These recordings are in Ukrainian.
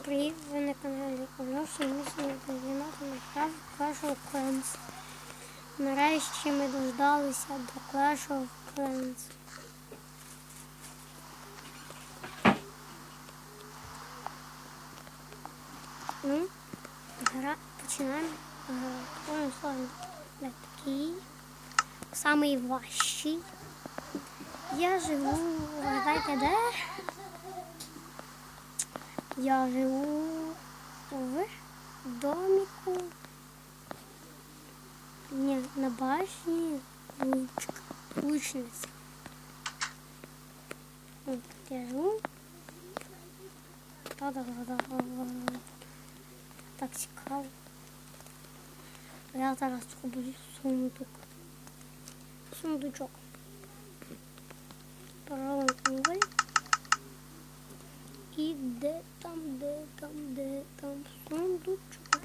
Привіт, ви на каналі Оновший місний координатор Майнкрафт Clash of Clans. Нарешті ми дождалися до Clash of Clans. Ну, гра починаємо. Кожен словом такий. Самий важчий. Я живу, вгадайте, де? Я живу в домику. Не, на башні лучка, лучниці. От я живу. Так цікаво. Я зараз зроблю сундук. Сундучок. Паралель. І де там, де там, де там сундучок.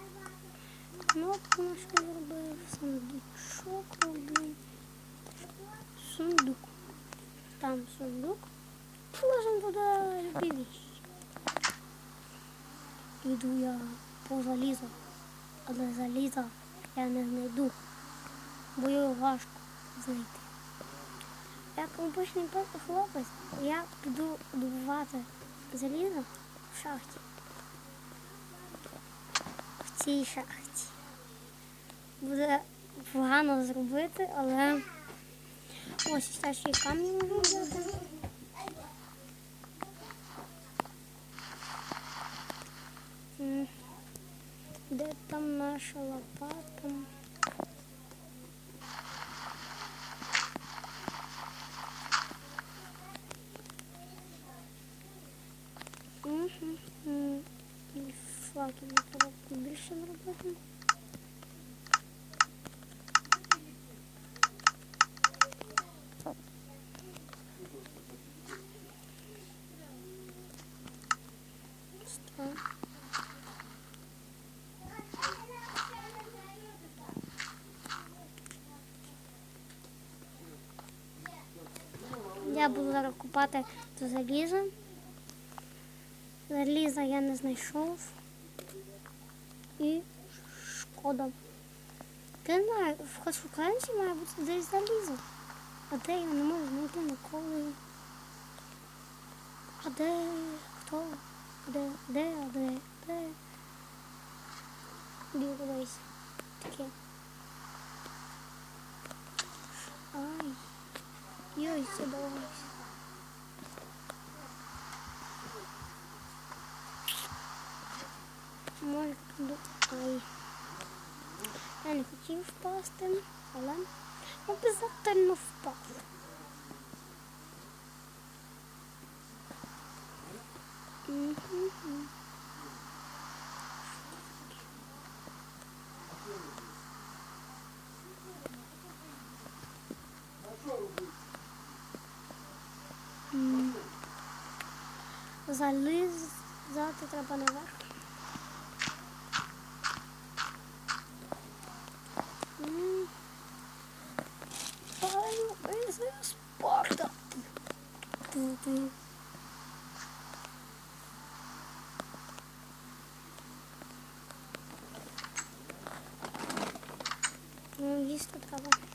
Нашу зробив, сундучок робив. Сундук. Там сундук. Положим туди любі. Іду я по залізу. Але заліза я не знайду. Бо його важко знайти. Як обичний хлопець, я піду добувати залізо в шахті. В цій шахті. Буде погано зробити, але ось ще ще й можу взяти. Де там наша лопата? М. І факел більше зробити. Так. Я буду зараз купати до заліза. Заліза я не знайшов. І шкода. Не знаю, в Хашуканці має бути десь залізо. А де я не можу знайти ніколи. А де? Хто? Де? Де? А де? Де? Біг кудись. Таке. Ай. Йой, це давай. Може туди. Ай. Я не хотів впасти, але обов'язково впав. Залізати треба наверх. М. Ай, ай, це Спарта. Ти-ти. Ну, їсти треба. Ну,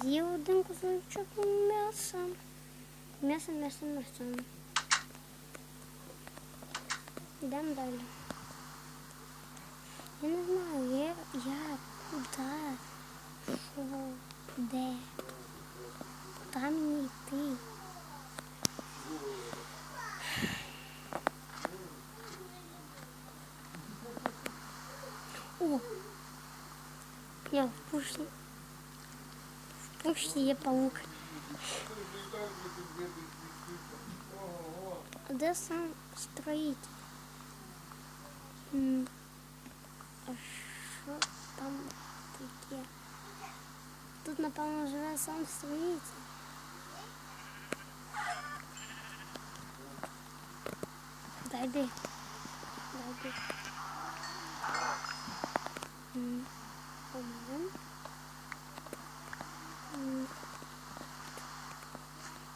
з'їв один кусочок м'яса. М'ясо, м'ясо, м'ясо. Йдемо далі. Я не знаю, я, я куди, що, де, куди мені йти. О! Я в пушті. В пушті є паук. А де сам строїть? М, А що там таке? Тут, напевно, живе сам строїтель. Дай би. Дай би. М,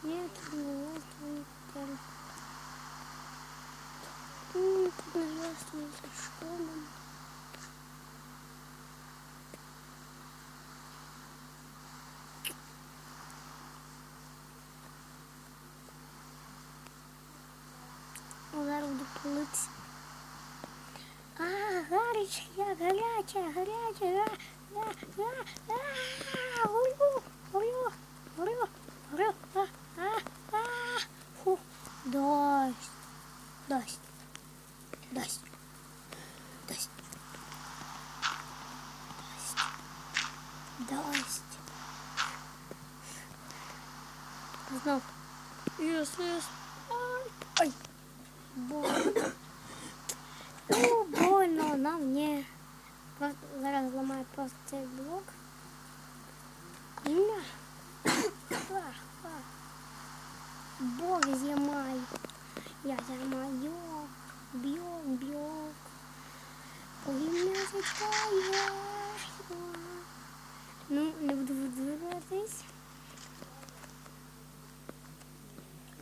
Нет, нет, нет. Ну, пожалуйста, не за школу. Зараз буду плити. А, гаряча, гаряча, гаряча, да, да, да, а, а, а, а, а, а, а, а, горила, горила, а, а, а, фу, дождь, дождь, дождь, дождь, дождь, дождь. Знал, если ай, больно, ну больно, на мне, просто, зараз ломаю просто цей блок. Yeah. Ха. Бог зламай. Я зламаю. Бьок, бьок. Ой, зачекає. Ну, не буду видивитись.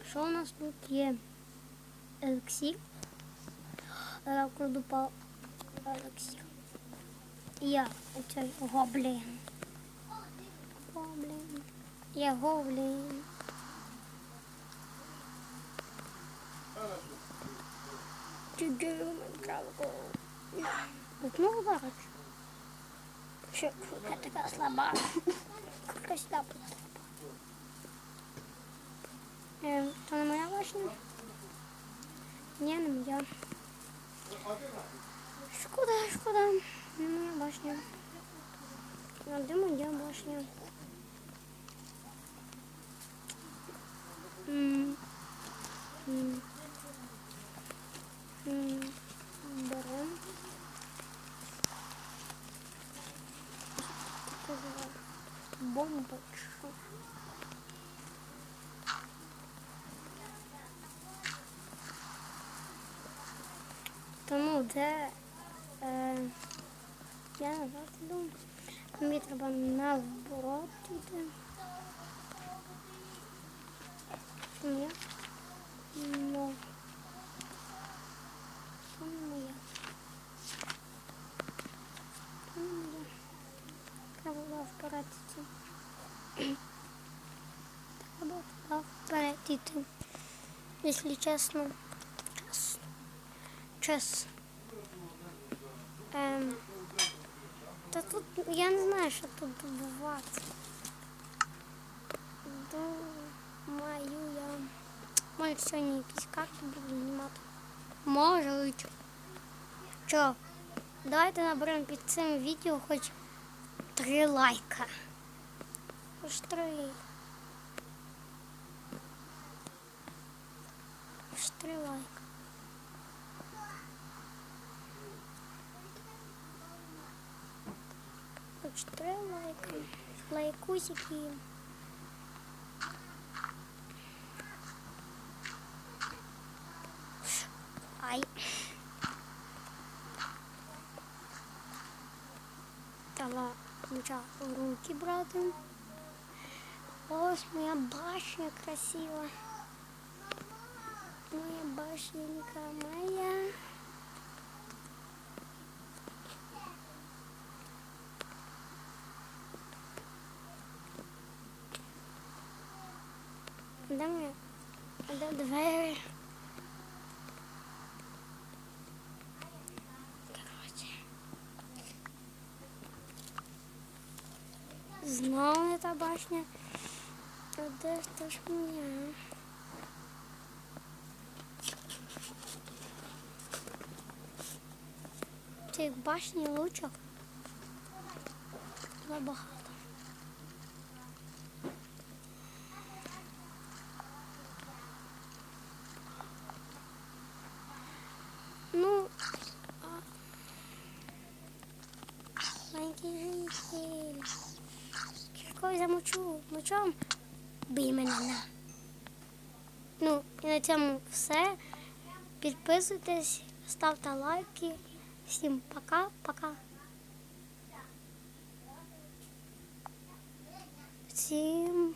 Що у нас тут є? Елексір. Я кладу по елексір. Я оцей гоблін. Гоблін. Я гоблін. Чудо Майнкрафту. Знову зараз. Що, я така слаба. Курка слаба. Е, то не моя башня? Ні, не моя. Шкода, шкода. Не моя башня. А де моя башня? Така Тому де е, я назад іду. Мені треба наоборот йти. Моя? Ну. Треба вперед. Треба було. Якщо чесно. Чесно. Чесно. Ем, та тут я не знаю, що тут добувати. Думаю, я. Може сьогодні якісь карти буду знімати. Може. Що? Давайте наберемо під цим відео хоч три лайка. Хоч три. Хоч три лайка. Хоч три лайки. Лайкусики. Ай. Треба почав в руки брати. Ось моя башня красива. Моя башенька моя. Де ми? Знову не та башня. А де ж та ж мене? Цих башні лучок забагато. Ну, а... маленький житель. Кілько замочу мечом, бий мене. Ну, і на цьому все. Підписуйтесь, ставте лайки. Всім пока-пока. Всім